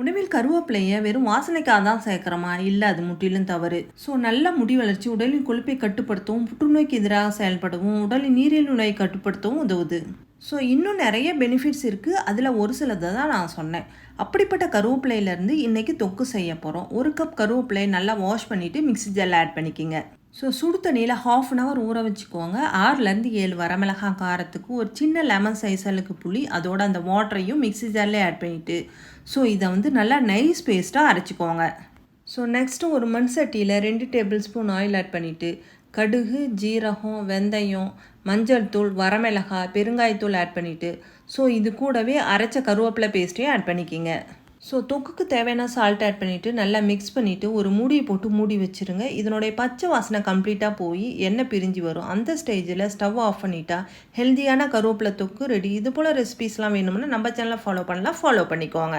உணவில் கருவேப்பிலையை வெறும் வாசனைக்காக தான் சேர்க்குறோமா இல்லை. அது முற்றிலும் தவறு. ஸோ நல்ல முடி வளர்ச்சி உடலின் கொழுப்பை கட்டுப்படுத்தவும் புற்றுநோய்க்கு எதிராக செயல்படவும் உடலின் நீரிழிவு நோயை கட்டுப்படுத்தவும் உதவுது. ஸோ இன்னும் நிறைய பெனிஃபிட்ஸ் இருக்குது அதில் ஒரு சிலதை தான் நான் சொன்னேன். அப்படிப்பட்ட கருவேப்பிலையிலேருந்து இன்றைக்கி தொக்கு செய்ய போகிறோம் ஒரு கப் கருவேப்பிலையை நல்லா வாஷ் பண்ணிவிட்டு மிக்ஸி ஜெல் ஆட் பண்ணிக்கிங்க. ஸோ சுடு தண்ணியில் ஹாஃப் அன் ஹவர் ஊற வச்சுக்கோங்க. ஆறுலேருந்து ஏழு வரமிளகாய் காரத்துக்கு ஒரு சின்ன லெமன் சைஸ் அளவுக்கு புளி அதோட அந்த வாட்டரையும் மிக்ஸி ஜாரில் ஆட் பண்ணிவிட்டு ஸோ இதை வந்து நல்லா நைஸ் பேஸ்ட்டாக அரைச்சிக்கோங்க. ஸோ நெக்ஸ்ட்டு ஒரு மண் சட்டியில் ரெண்டு டேபிள் ஸ்பூன் ஆயில் ஆட் பண்ணிவிட்டு கடுகு ஜீரகம் வெந்தயம் மஞ்சள் தூள் வரமிளகாய் பெருங்காயத்தூள் ஆட் பண்ணிவிட்டு ஸோ இது கூடவே அரைச்ச கருவேப்பிலை பேஸ்ட்டையும் ஆட் பண்ணிக்கிங்க. ஸோ தொக்குக்கு தேவையான சால்ட் ஆட் பண்ணிவிட்டு நல்லா மிக்ஸ் பண்ணிவிட்டு ஒரு மூடியை போட்டு மூடி வச்சுருங்க. இதனுடைய பச்சை வாசனை கம்ப்ளீட்டாக போய் எண்ணெய் பிரிஞ்சு வரும். அந்த ஸ்டேஜில் ஸ்டவ் ஆஃப் பண்ணிட்டா ஹெல்த்தியான கருவேப்பிலை தொக்கு ரெடி இது போல் ரெசிபீஸ்லாம் வேணும்னா நம்ம சேனலை ஃபாலோ பண்ணலாம். ஃபாலோ பண்ணிக்கோங்க.